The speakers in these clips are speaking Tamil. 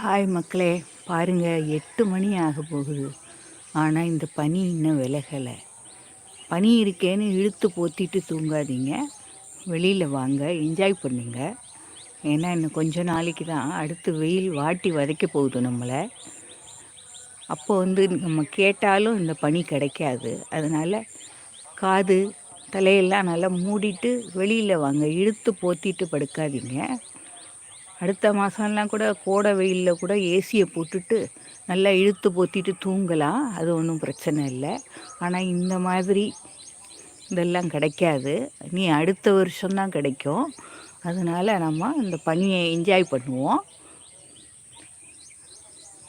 ஹாய் மக்களே பாருங்கள் எட்டு மணி ஆக போகுது. ஆனால் இந்த பனி இன்னும் விலகலை. பனி இருக்கேன்னு இழுத்து போத்திட்டு தூங்காதீங்க. வெளியில் வாங்க என்ஜாய் பண்ணுங்க. ஏன்னா இன்னும் கொஞ்ச நாளைக்கு தான் அடுத்து வெயில் வாட்டி வதைக்க போகுது நம்மளை. அப்போ வந்து நம்ம கேட்டாலும் இந்த பனி கிடைக்காது. அதனால் காது தலையெல்லாம் நல்லா மூடிட்டு வெளியில் வாங்க இழுத்து போத்திட்டு படுக்காதீங்க. அடுத்த மாதம்லாம் கூட கோடை வெயிலில் கூட ஏசியை போட்டுட்டு நல்லா இழுத்து போத்திட்டு தூங்கலாம். அது ஒன்றும் பிரச்சனை இல்லை. ஆனால் இந்த மாதிரி இதெல்லாம் கிடைக்காது. நீ அடுத்த வருஷம்தான் கிடைக்கும். அதனால் நம்ம இந்த பனியை என்ஜாய் பண்ணுவோம்.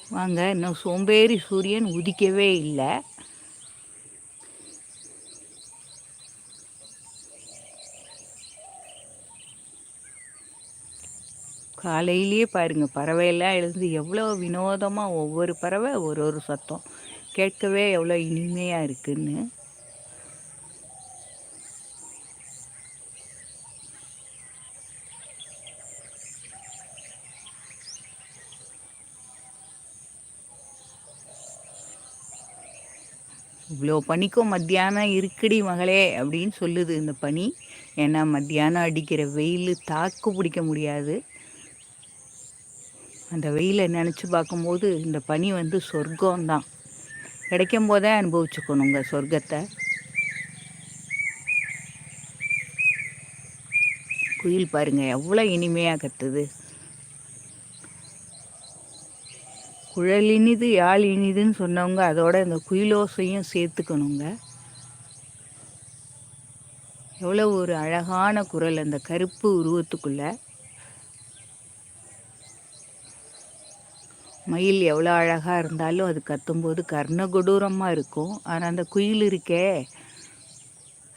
வாங்க இன்னும் சோம்பேறி சூரியன் உதிக்கவே இல்லை. காலையிலேயே பாருங்கள் பறவையெல்லாம் எழுந்து எவ்வளோ வினோதமாக ஒவ்வொரு பறவை ஒரு ஒரு சத்தம். கேட்கவே எவ்வளோ இனிமையாக இருக்குன்னு. இவ்வளோ பனிக்கும் மத்தியானம் இருக்குடி மகளே அப்படின்னு சொல்லுது இந்த பனி. ஏன்னா மத்தியானம் அடிக்கிற வெயில் தாக்கு பிடிக்க முடியாது. அந்த வெயிலை நினச்சி பார்க்கும்போது இந்த பனி வந்து சொர்க்கம்தான். கிடைக்கும் போதே அனுபவிச்சுக்கணுங்க சொர்க்கத்தை. குயில் பாருங்கள் எவ்வளோ இனிமையாக கத்துது. குழல் இனிது யாழ் இனிதுன்னு சொன்னவங்க அதோட இந்த குயிலோசையும் சேர்த்துக்கணுங்க. எவ்வளோ ஒரு அழகான குரல் அந்த கருப்பு உருவத்துக்குள்ளே. மயில் எவ்வளோ அழகாக இருந்தாலும் அது கத்தும்போது கர்ண கொடூரமாக இருக்கும். ஆனால் அந்த குயில் இருக்கே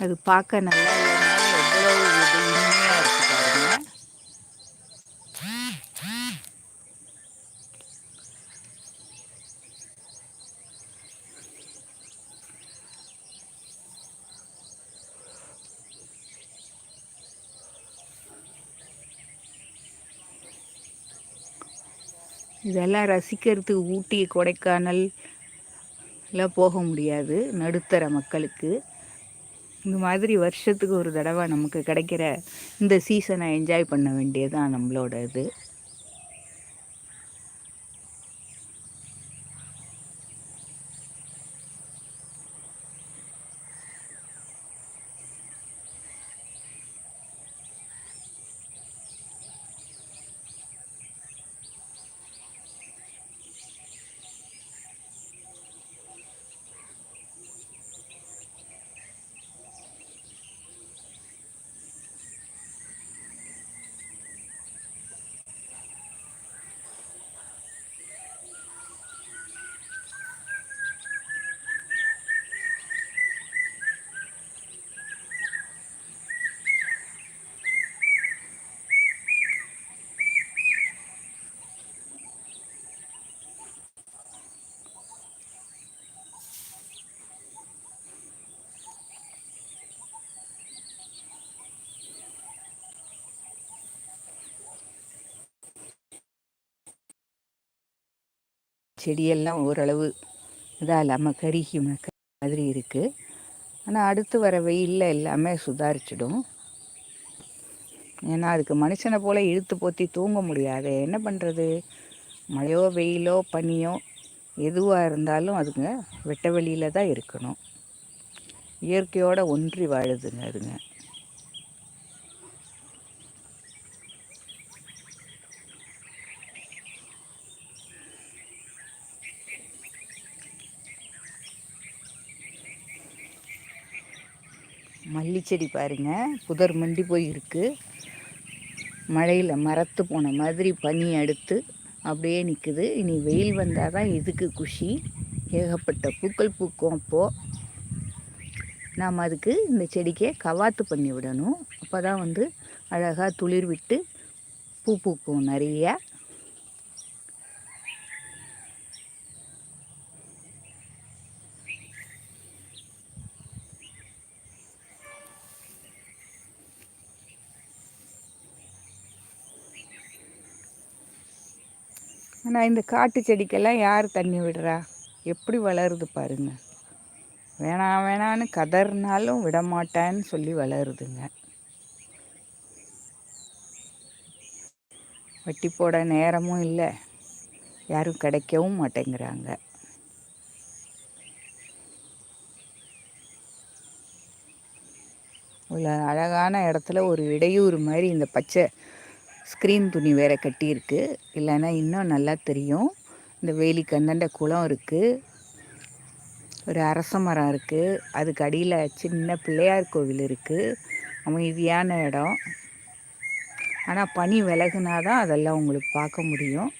அது பார்க்க நல்லா எவ்வளோ இனிமையாக இருக்கு பாருங்க இதெல்லாம் ரசிக்கிறதுக்கு ஊட்டி கொடைக்கானல் எல்லாம் போக முடியாது. நடுத்தர மக்களுக்கு. இந்த மாதிரி வருஷத்துக்கு ஒரு தடவை நமக்கு கிடைக்கிற இந்த சீசனை என்ஜாய் பண்ண வேண்டியதுதான் நம்மளோட இது செடியெல்லாம் ஓரளவு இதாக இல்லாமல் கருகி மாதிரி இருக்குது ஆனால் அடுத்து வர வெயிலில் எல்லாமே சுதாரிச்சிடும். ஏன்னா அதுக்கு மனுஷனை போல் இழுத்து போற்றி தூங்க முடியாது. என்ன பண்ணுறது மழையோ வெயிலோ பனியோ எதுவாக இருந்தாலும் அதுங்க வெட்ட வெளியில் தான் இருக்கணும். இயற்கையோடு ஒன்றி வாழுதுங்க அதுங்க. செடி பாருங்கள் புதர் மண்டி போய் இருக்குது மழையில் மரத்து போன மாதிரி பனி அடுத்து அப்படியே நிற்குது இனி வெயில் வந்தால் தான் இதுக்கு குஷி? ஏகப்பட்ட பூக்கள் பூக்கும் அப்போது நாம் அதுக்கு இந்த செடிக்கே கவாத்து பண்ணி விடணும். அப்போ தான் வந்து அழகாக துளிர் விட்டு பூ பூக்கும் நிறையா. ஆனால் இந்த காட்டு செடிக்கெல்லாம் யார் தண்ணி விடுறா? எப்படி வளருது பாருங்க. வேணாம் வேணான்னு கதறினாலும் விடமாட்டேன்னு சொல்லி வளருதுங்க. வட்டி போட நேரமும் இல்லை. யாரும் கிடைக்கவும் மாட்டேங்கிறாங்க. உள்ள அழகான இடத்துல ஒரு இடையூறு மாதிரி இந்த பச்சை ஸ்க்ரீன் துணி வேறு கட்டியிருக்கு. இல்லைன்னா இன்னும் நல்லா தெரியும். இந்த வேலி கந்தண்ட குளம் இருக்குது ஒரு அரச மரம் இருக்குது அதுக்கு அடியில் சின்ன பிள்ளையார் கோவில் இருக்குது அமைதியான இடம். ஆனால் பனி விலகுனா தான் அதெல்லாம் உங்களுக்கு பார்க்க முடியும்.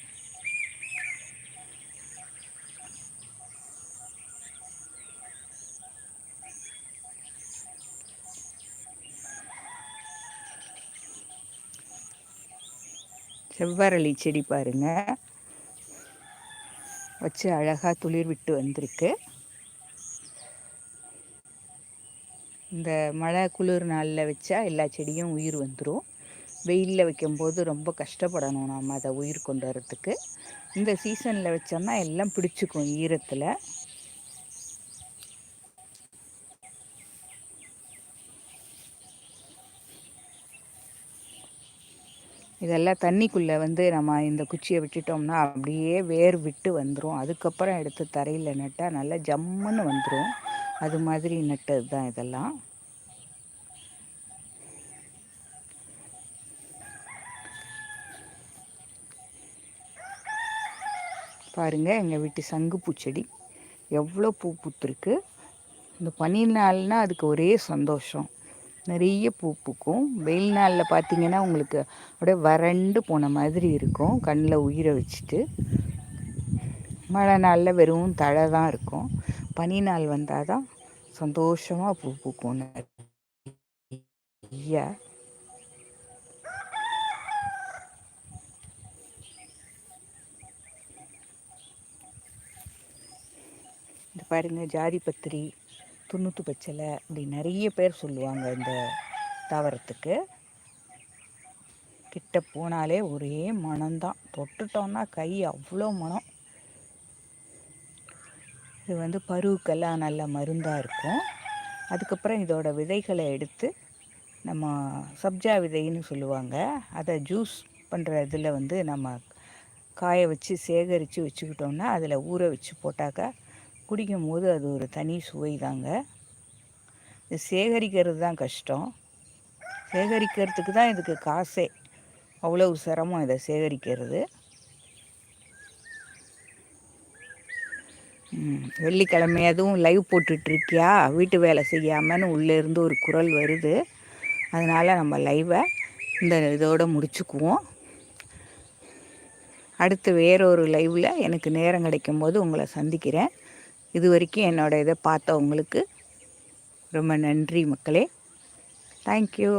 செவ்வரளி செடி பாருங்கள் வச்சு அழகாக துளிர் விட்டு வந்திருக்கு. இந்த மழை குளிர் நாளில் வச்சா எல்லா செடியும் உயிர் வந்துடும் வெயிலில் வைக்கும்போது ரொம்ப கஷ்டப்படணும் நாம் அதை உயிர் கொண்டு வரத்துக்கு இந்த சீசனில் வச்சோம்னா எல்லாம் பிடிச்சிக்கும் ஈரத்தில். இதெல்லாம் தண்ணிக்குள்ளே வந்து நம்ம இந்த குச்சியை விட்டுட்டோம்னா அப்படியே வேர் விட்டு வந்துடும் அதுக்கப்புறம் எடுத்து தரையில் நட்டால் நல்லா ஜம்முன்னு வந்துடும் அது மாதிரி நட்டது தான் இதெல்லாம். பாருங்கள் எங்கள் வீட்டு சங்கு பூச்செடி. எவ்வளோ பூ பூத்துருக்கு. இந்த பனி நாள்னால் அதுக்கு ஒரே சந்தோஷம். நிறைய பூ பூக்கும். வெயில் நாளில் பார்த்தீங்கன்னா உங்களுக்கு அப்படியே வறண்டு போன மாதிரி இருக்கும். கண்ணில் உயிரை வச்சுட்டு. மழை நாளில் வெறும் தழை தான் இருக்கும். பனி நாள் வந்தால் தான் சந்தோஷமாக பூ பூக்கும். நிறைய. இந்த பாருங்கள் ஜாதி பத்திரி துண்ணூற்று பச்சலை அப்படி நிறைய பேர் சொல்லுவாங்க இந்த தாவரத்துக்கு. கிட்ட போனாலே ஒரே மனம்தான். தொட்டுட்டோம்னா கை அவ்வளோ மனம். இது வந்து பருவுக்கெல்லாம் நல்ல மருந்தாக இருக்கும். அதுக்கப்புறம் இதோட விதைகளை எடுத்து நம்ம சப்ஜா விதைன்னு சொல்லுவாங்க. அதை ஜூஸ் பண்ணுற இதில் வந்து நம்ம காய வச்சு சேகரித்து வச்சுக்கிட்டோம்னா அதில் ஊற வச்சு போட்டாக்கா குடிக்கும் போது அது ஒரு தனி சுவை தாங்க இது சேகரிக்கிறது தான் கஷ்டம். சேகரிக்கிறதுக்கு தான் இதுக்கு காசே. அவ்வளவு சிரமம் இதை சேகரிக்கிறது. வெள்ளிக்கிழமை அதுவும் லைவ் போட்டுட்ருக்கியா? வீட்டு வேலை செய்யாமன்னு உள்ளேருந்து ஒரு குரல் வருது. அதனால் நம்ம லைவை இந்த இதோடு முடிச்சுக்குவோம். அடுத்து வேறொரு லைவில் எனக்கு நேரம் கிடைக்கும் போது உங்களை சந்திக்கிறேன். இது வரைக்கும் என்னோடய இதை பார்த்தவங்களுக்கு ரொம்ப நன்றி மக்களே. தேங்க்யூ